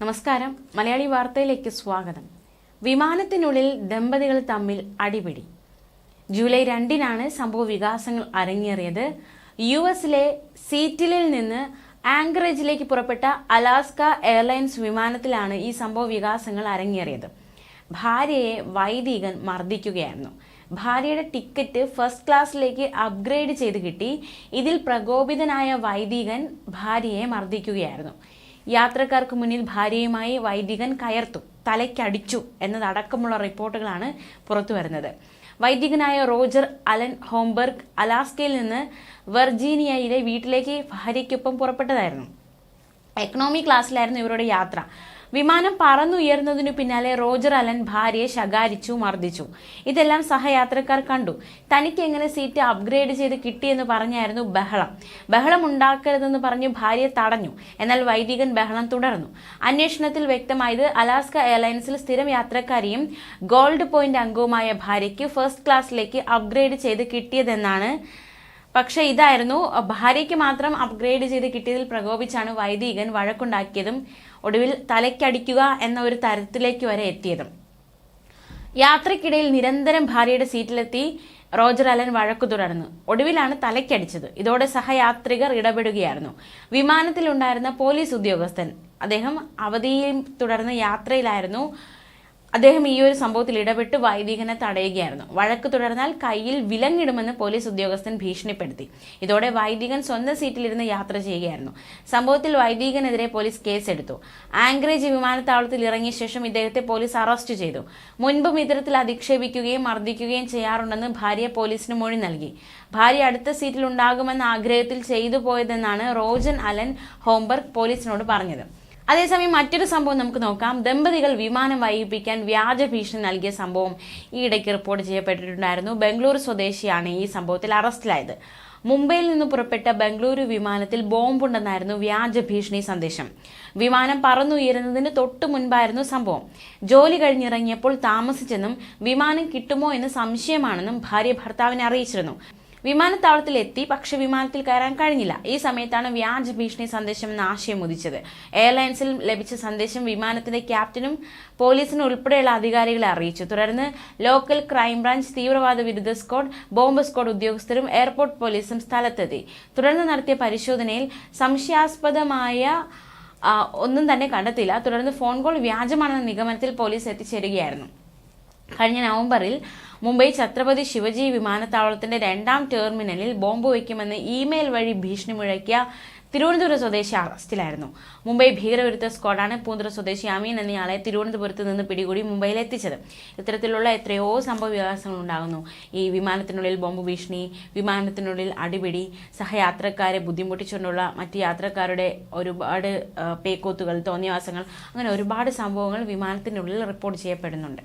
നമസ്കാരം. മലയാളി വാർത്തയിലേക്ക് സ്വാഗതം. വിമാനത്തിനുള്ളിൽ ദമ്പതികൾ തമ്മിൽ അടിപിടി. ജൂലൈ രണ്ടിനാണ് സംഭവ വികാസങ്ങൾ അരങ്ങേറിയത്. യു എസിലെ സീറ്റിലിൽ നിന്ന് ആങ്കറേജിലേക്ക് പുറപ്പെട്ട അലാസ്ക എയർലൈൻസ് വിമാനത്തിലാണ് ഈ സംഭവ വികാസങ്ങൾ അരങ്ങേറിയത്. ഭാര്യയെ വൈദികൻ മർദ്ദിക്കുകയായിരുന്നു. ഭാര്യയുടെ ടിക്കറ്റ് ഫസ്റ്റ് ക്ലാസ്സിലേക്ക് അപ്ഗ്രേഡ് ചെയ്ത് കിട്ടി. ഇതിൽ പ്രകോപിതനായ വൈദികൻ ഭാര്യയെ മർദ്ദിക്കുകയായിരുന്നു. യാത്രക്കാർക്ക് മുന്നിൽ ഭാര്യയുമായി വൈദികൻ കയർത്തു തലയ്ക്കടിച്ചു എന്നതടക്കമുള്ള റിപ്പോർട്ടുകളാണ് പുറത്തു വരുന്നത്. വൈദികനായ റോജർ അലൻ ഹോംബർഗ് അലാസ്കയിൽ നിന്ന് വെർജീനിയയിലെ വീട്ടിലേക്ക് ഭാര്യയ്ക്കൊപ്പം പുറപ്പെട്ടതായിരുന്നു. എക്കണോമി ക്ലാസ്സിലായിരുന്നു ഇവരുടെ യാത്ര. വിമാനം പറന്നുയർന്നതിനു പിന്നാലെ റോജർ അലൻ ഭാര്യയെ ശകാരിച്ചു മർദ്ദിച്ചു. ഇതെല്ലാം സഹയാത്രക്കാർ കണ്ടു. തനിക്ക് എങ്ങനെ സീറ്റ് അപ്ഗ്രേഡ് ചെയ്ത് കിട്ടിയെന്ന് പറഞ്ഞായിരുന്നു ബഹളം. ബഹളം ഉണ്ടാക്കരുതെന്ന് പറഞ്ഞു ഭാര്യയെ തടഞ്ഞു. എന്നാൽ വൈദികൻ ബഹളം തുടർന്നു. അന്വേഷണത്തിൽ വ്യക്തമായത് അലാസ്ക എയർലൈൻസിൽ സ്ഥിരം യാത്രക്കാരിയും ഗോൾഡ് പോയിന്റ് അംഗവുമായ ഭാര്യയ്ക്ക് ഫസ്റ്റ് ക്ലാസ്സിലേക്ക് അപ്ഗ്രേഡ് ചെയ്ത് കിട്ടിയതെന്നാണ് പക്ഷെ ഇതായിരുന്നു ഭാര്യയ്ക്ക് മാത്രം അപ്ഗ്രേഡ് ചെയ്ത് കിട്ടിയതിൽ പ്രകോപിച്ചാണ് വൈദികൻ വഴക്കുണ്ടാക്കിയതും ഒടുവിൽ തലയ്ക്കടിക്കുക എന്ന ഒരു തരത്തിലേക്ക് വരെ എത്തിയതും. യാത്രക്കിടയിൽ നിരന്തരം ഭാര്യയുടെ സീറ്റിലെത്തി റോജർ അലൻ വഴക്കു തുടർന്നു. ഒടുവിലാണ് തലയ്ക്കടിച്ചത്. ഇതോടെ സഹയാത്രികർ ഇടപെടുകയായിരുന്നു. വിമാനത്തിലുണ്ടായിരുന്ന പോലീസ് ഉദ്യോഗസ്ഥൻ. അദ്ദേഹം അവധിയിൽ തുടർന്ന് യാത്രയിലായിരുന്നു അദ്ദേഹം ഈ ഒരു സംഭവത്തിൽ ഇടപെട്ട് വൈദികനെ തടയുകയായിരുന്നു. വഴക്ക് തുടർന്നാൽ കയ്യിൽ വിലങ്ങിടുമെന്ന് പോലീസ് ഉദ്യോഗസ്ഥൻ ഭീഷണിപ്പെടുത്തി. ഇതോടെ വൈദികൻ സ്വന്തം സീറ്റിലിരുന്ന് യാത്ര ചെയ്യുകയായിരുന്നു. സംഭവത്തിൽ വൈദികനെതിരെ പോലീസ് കേസെടുത്തു. ആംഗ്രേജ് വിമാനത്താവളത്തിൽ ഇറങ്ങിയ ശേഷം ഇദ്ദേഹത്തെ പോലീസ് അറസ്റ്റ് ചെയ്തു. മുൻപും ഇത്തരത്തിൽ അധിക്ഷേപിക്കുകയും മർദ്ദിക്കുകയും ചെയ്യാറുണ്ടെന്ന് ഭാര്യ പോലീസിന് മൊഴി നൽകി. ഭാര്യ അടുത്ത സീറ്റിൽ ഉണ്ടാകുമെന്ന ആഗ്രഹത്തിൽ ചെയ്തു പോയതെന്നാണ് റോജൻ അലൻ ഹോംബർഗ് പോലീസിനോട് പറഞ്ഞത്. അതേസമയം മറ്റൊരു സംഭവം നമുക്ക് നോക്കാം. ദമ്പതികൾ വിമാനം വൈകിപ്പിക്കാൻ വ്യാജ ഭീഷണി നൽകിയ സംഭവം ഈയിടയ്ക്ക് റിപ്പോർട്ട് ചെയ്യപ്പെട്ടിട്ടുണ്ടായിരുന്നു. ബംഗളൂരു സ്വദേശിയാണ് ഈ സംഭവത്തിൽ അറസ്റ്റിലായത്. മുംബൈയിൽ നിന്ന് പുറപ്പെട്ട ബംഗളൂരു വിമാനത്തിൽ ബോംബുണ്ടെന്നായിരുന്നു വ്യാജ ഭീഷണി സന്ദേശം. വിമാനം പറന്നുയരുന്നതിന് തൊട്ടു മുൻപായിരുന്നു സംഭവം. ജോലി കഴിഞ്ഞിറങ്ങിയപ്പോൾ താമസിച്ചെന്നും വിമാനം കിട്ടുമോ എന്ന് സംശയമാണെന്നും ഭാര്യ ഭർത്താവിനെ അറിയിച്ചിരുന്നു. വിമാനത്താവളത്തിൽ എത്തി പക്ഷെ വിമാനത്തിൽ കയറാൻ കഴിഞ്ഞില്ല. ഈ സമയത്താണ് വ്യാജ ഭീഷണി സന്ദേശം എന്ന ആശയം ഉദിച്ചത് എയർലൈൻസിൽ ലഭിച്ച സന്ദേശം വിമാനത്തിന്റെ ക്യാപ്റ്റനും പോലീസിനും ഉൾപ്പെടെയുള്ള അധികാരികളെ അറിയിച്ചു. തുടർന്ന് ലോക്കൽ ക്രൈംബ്രാഞ്ച് തീവ്രവാദ വിരുദ്ധ സ്ക്വാഡ് ബോംബ് സ്ക്വാഡ് ഉദ്യോഗസ്ഥരും എയർപോർട്ട് പോലീസും സ്ഥലത്തെത്തി. തുടർന്ന് നടത്തിയ പരിശോധനയിൽ സംശയാസ്പദമായ ഒന്നും തന്നെ കണ്ടെത്തിയില്ല. തുടർന്ന് ഫോൺ കോൾ വ്യാജമാണെന്ന നിഗമനത്തിൽ പോലീസ് എത്തിച്ചേരുകയായിരുന്നു. കഴിഞ്ഞ നവംബറിൽ മുംബൈ ഛത്രപതി ശിവജി വിമാനത്താവളത്തിന്റെ രണ്ടാം ടെർമിനലിൽ ബോംബ് വയ്ക്കുമെന്ന് ഇമെയിൽ വഴി ഭീഷണി മുഴക്കിയ തിരുവനന്തപുരം സ്വദേശി അറസ്റ്റിലായിരുന്നു. മുംബൈ ഭീകരവിരുദ്ധ സ്ക്വാഡാണ് പൂന്തുറ സ്വദേശി അമീൻ എന്നയാളെ തിരുവനന്തപുരത്ത് നിന്ന് പിടികൂടി മുംബൈയിൽ എത്തിച്ചത്. ഇത്തരത്തിലുള്ള എത്രയോ സംഭവ വികാസങ്ങൾ ഉണ്ടാകുന്നു. ഈ വിമാനത്തിനുള്ളിൽ ബോംബ് ഭീഷണി വിമാനത്തിനുള്ളിൽ അടിപിടി സഹയാത്രക്കാരെ ബുദ്ധിമുട്ടിച്ചുകൊണ്ടുള്ള മറ്റ് യാത്രക്കാരുടെ ഒരുപാട് പേക്കോത്തുകൾ തോന്നിയവാസങ്ങൾ അങ്ങനെ ഒരുപാട് സംഭവങ്ങൾ വിമാനത്തിനുള്ളിൽ റിപ്പോർട്ട് ചെയ്യപ്പെടുന്നുണ്ട്.